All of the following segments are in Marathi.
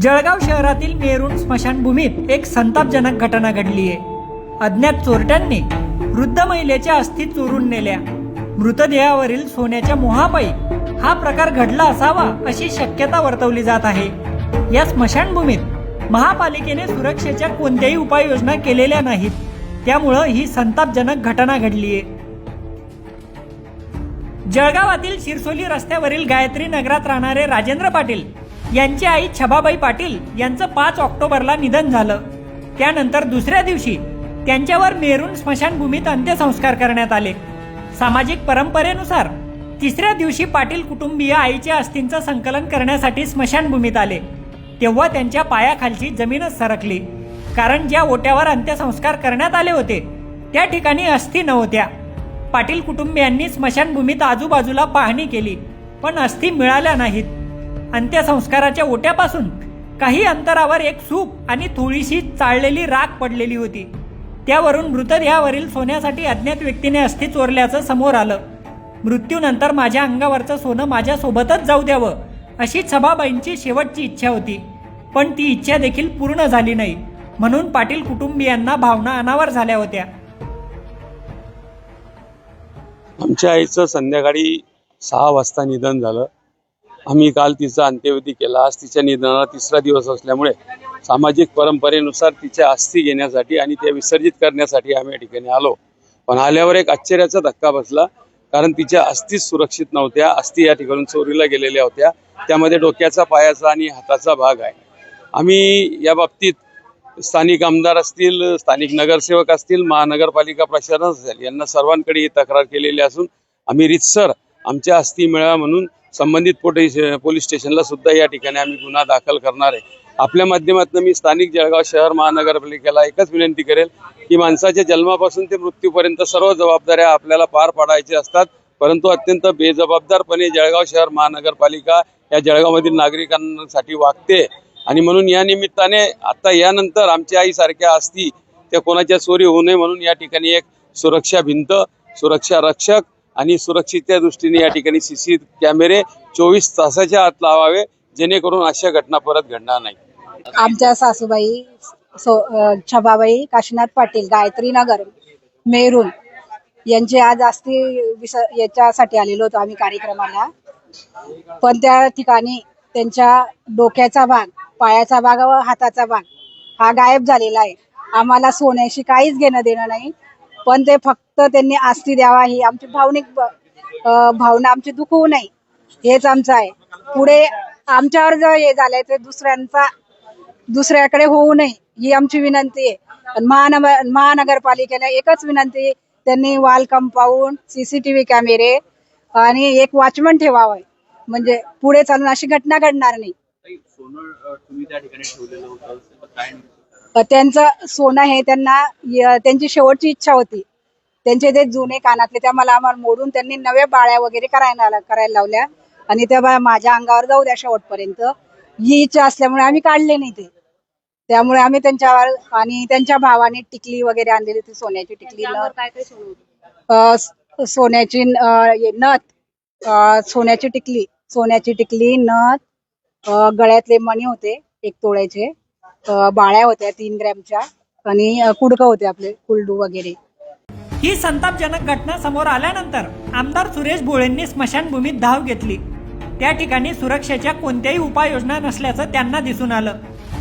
जळगाव शहरातील मेरूण स्मशानभूमीत एक संतापजनक घटना घडली आहे. अज्ञात चोरट्यांनी वृद्ध महिलेच्या अस्थी चोरून नेल्या. मृतदेहावरील सोन्याच्या मोहापायी हा प्रकार घडला असावा अशी शक्यता वर्तवली जात आहे. या स्मशानभूमीत महापालिकेने सुरक्षेच्या कोणत्याही उपाययोजना केलेल्या नाहीत. त्यामुळं ही संतापजनक घटना घडली आहे. जळगावातील शिरसोली रस्त्यावरील गायत्री नगरात राहणारे राजेंद्र पाटील यांची आई छबाबाई पाटील यांचं पाच ऑक्टोबरला निधन झालं. त्यानंतर दुसऱ्या दिवशी त्यांच्यावर मेरून स्मशानभूमीत अंत्यसंस्कार करण्यात आले. सामाजिक परंपरेनुसार तिसऱ्या दिवशी पाटील कुटुंबीय आईच्या अस्थींचं संकलन करण्यासाठी स्मशानभूमीत आले. तेव्हा त्यांच्या पायाखालची जमीनच सरकली. कारण ज्या ओट्यावर अंत्यसंस्कार करण्यात आले होते त्या ठिकाणी अस्थी नव्हत्या. पाटील कुटुंबियांनी स्मशानभूमीत आजूबाजूला पाहणी केली पण अस्थी मिळाल्या नाहीत. अंत्यसंस्काराच्या ओट्यापासून काही अंतरावर एक सूप आणि थोडीशी चाळलेली राख पडलेली होती. त्यावरून मृतदेहावरील सोन्यासाठी अज्ञात व्यक्तीने अस्थि चोरल्याचं समोर आलं. मृत्यूनंतर माझ्या अंगावरचं सोनं माझ्यासोबतच जाऊ द्यावं अशी सभाबाईंची शेवटची इच्छा होती. पण ती इच्छा देखील पूर्ण झाली नाही. म्हणून पाटील कुटुंबियांना भावना अनावर झाल्या होत्या. आमच्या आईचं संध्याकाळी सहा वाजता निधन झालं. आम्ही काल तिचा अंत्यविधी केला. आज तिच्या निधनाला तिसरा दिवस असल्यामुळे सामाजिक परंपरेनुसार तिच्या अस्थी घेण्यासाठी आणि त्या विसर्जित करण्यासाठी आम्ही या ठिकाणी आलो. पण आल्यावर एक आश्चर्याचा धक्का बसला. कारण तिच्या अस्थीच सुरक्षित नव्हत्या. अस्थी या ठिकाणून चोरीला गेलेल्या होत्या. त्यामध्ये डोक्याचा पायाचा आणि हाताचा भाग आहे. आम्ही या बाबतीत स्थानिक आमदार असतील स्थानिक नगरसेवक असतील महानगरपालिका प्रशासन असेल यांना सर्वांकडे ही तक्रार केलेली असून आम्ही रितसर आमच्या अस्थी मिळावा म्हणून संबंधित पोलीस पोलीस स्टेशनला सुद्धा या ठिकाणी आम्ही गुन्हा दाखल करणार आहे. आपल्या माध्यमातून मी स्थानिक जळगाव शहर महानगरपालिकेला एकच विनंती करेल की माणसाच्या जन्मापासून ते मृत्यूपर्यंत सर्व जबाबदाऱ्या आपल्याला पार पाडायच्या असतात. परंतु अत्यंत बेजबाबदारपणे जळगाव शहर महानगरपालिका या जळगावमधील नागरिकांसाठी वागते. आणि म्हणून या निमित्ताने आता यानंतर आमच्या आईसारख्या असती त्या कोणाच्या चोरी होऊ नये म्हणून या ठिकाणी एक सुरक्षा भिंत सुरक्षा रक्षक आणि सुरक्षितच्या दृष्टीने या ठिकाणी सीसी कॅमेरे चोवीस तासाच्या आत लावावे जेणेकरून अशा घटना परत घडणार नाही. आमच्या सासूबाई सो छबाबाई काशीनाथ पाटील गायत्री नगर मेरून यांचे आज अस्थि विस याच्यासाठी आलेलो होतो आम्ही कार्यक्रमाला. पण त्या ठिकाणी त्यांच्या डोक्याचा भाग पायाचा भाग व हाताचा भाग हा गायब झालेला आहे. आम्हाला सोन्याशी काहीच घेणं देणं नाही. पण ते फक्त त्यांनी आस्ती द्यावा ही आमची भावनिक भावना आमची दुखवू नये. हेच आमचं आहे. पुढे आमच्यावर जर हे झालंय ते दुसऱ्यांचा दुसऱ्याकडे होऊ नये ही आमची विनंती आहे. महानगर महानगरपालिकेला एकच विनंती आहे, त्यांनी वॉल कंपाऊंड सीसीटीव्ही कॅमेरे आणि एक वॉचमन ठेवावं. म्हणजे पुढे चालून अशी घटना घडणार नाही. त्यांचं सोनं हे त्यांना त्यांची शेवटची इच्छा होती. त्यांचे ते जुने कानातले त्या मला आम्हाला मोडून त्यांनी नव्या बाळ्या वगैरे करायला करायला लावल्या. आणि त्या माझ्या अंगावर जाऊ द्या शेवटपर्यंत. ही इच्छा असल्यामुळे आम्ही काढले नाही ते. त्यामुळे आम्ही त्यांच्यावर आणि त्यांच्या भावाने टिकली वगैरे आणलेली होती सोन्याची टिकली सोन्याची नथ. सोन्याची टिकली सोन्याची टिकली नथ. गळ्यातले मणी होते एक तोळ्याचे. बाळ्या होत्या तीन ग्रॅमच्या आणि कुडकं होते आपले कुलडू वगैरे. ही संतापजनक घटना समोर आल्यानंतर आमदार सुरेश भोळेंनी स्मशानभूमीत धाव घेतली. त्या ठिकाणी सुरक्षेच्या कोणत्याही उपाययोजना नसल्याचं त्यांना दिसून आलं.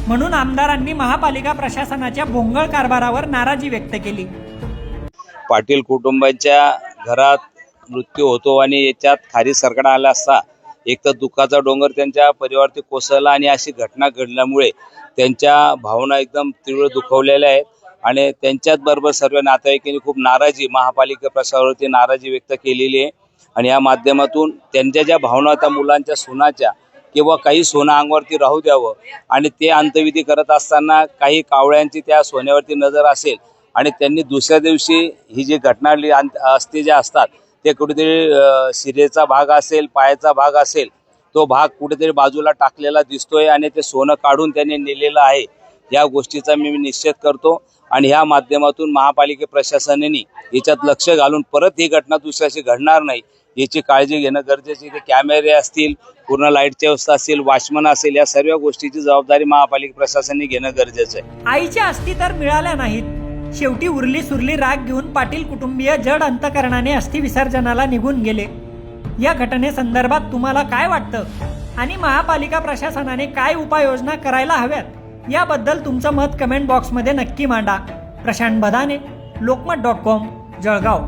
म्हणून आमदारांनी महापालिका प्रशासनाच्या भोंगळ कारभारावर नाराजी व्यक्त केली. पाटील कुटुंबाच्या घरात मृत्यू होतो आणि याच्यात खारी सरकार आला असता एक तर दुःखाचा डोंगर त्यांच्या परिवारती कोसळला आणि अशी घटना घडल्यामुळे त्यांच्या भावना एकदम तीव्र दुखवलेल्या आहेत. आणि त्यांच्याच बरोबर सर्व नातेवाईकांनी खूप नाराजी महापालिका प्रशासनावरती नाराजी व्यक्त केलेली आहे. आणि या माध्यमातून त्यांच्या ज्या भावना त्या मुलांच्या सुनाच्या किंवा काही सोनं अंगवरती राहू द्यावं आणि ते अंतविधी करत असताना काही कावळ्यांची त्या सोन्यावरती नजर असेल आणि त्यांनी दुसऱ्या दिवशी ही जी घटना असते अंत- ज्या असतात ते कुठेतरी शिरेचा भाग असेल पायाचा भाग असेल तो भाग कुठेतरी बाजूला टाकलेला दिसतोय आणि ते सोनं काढून त्यांनी नेलेलं आहे. या गोष्टीचा मी निश्चित करतो आणि ह्या माध्यमातून महापालिका प्रशासनाने याच्यात लक्ष घालून परत ही घटना दुसऱ्याशी घडणार नाही याची काळजी घेणं गरजेचे ते कॅमेरे असतील पूर्ण लाईटची व्यवस्था असेल वॉचमन असेल या सर्व गोष्टीची जबाबदारी महापालिका प्रशासनाने घेणं गरजेचं आहे. आईच्या अस्थि तर मिळाल्या नाहीत. शेवटी उरली सुरली राग घेऊन पाटील कुटुंबीय जड अंतकरणाने अस्थि विसर्जनाला निघून गेले. या घटनेसंदर्भात तुम्हाला काय वाटतं? आणि महापालिका प्रशासनाने काय उपाययोजना करायला हव्यात? याबद्दल तुमचं मत कमेंट बॉक्समध्ये नक्की मांडा. Prashant Badane Lokmat dot com Jalgaon.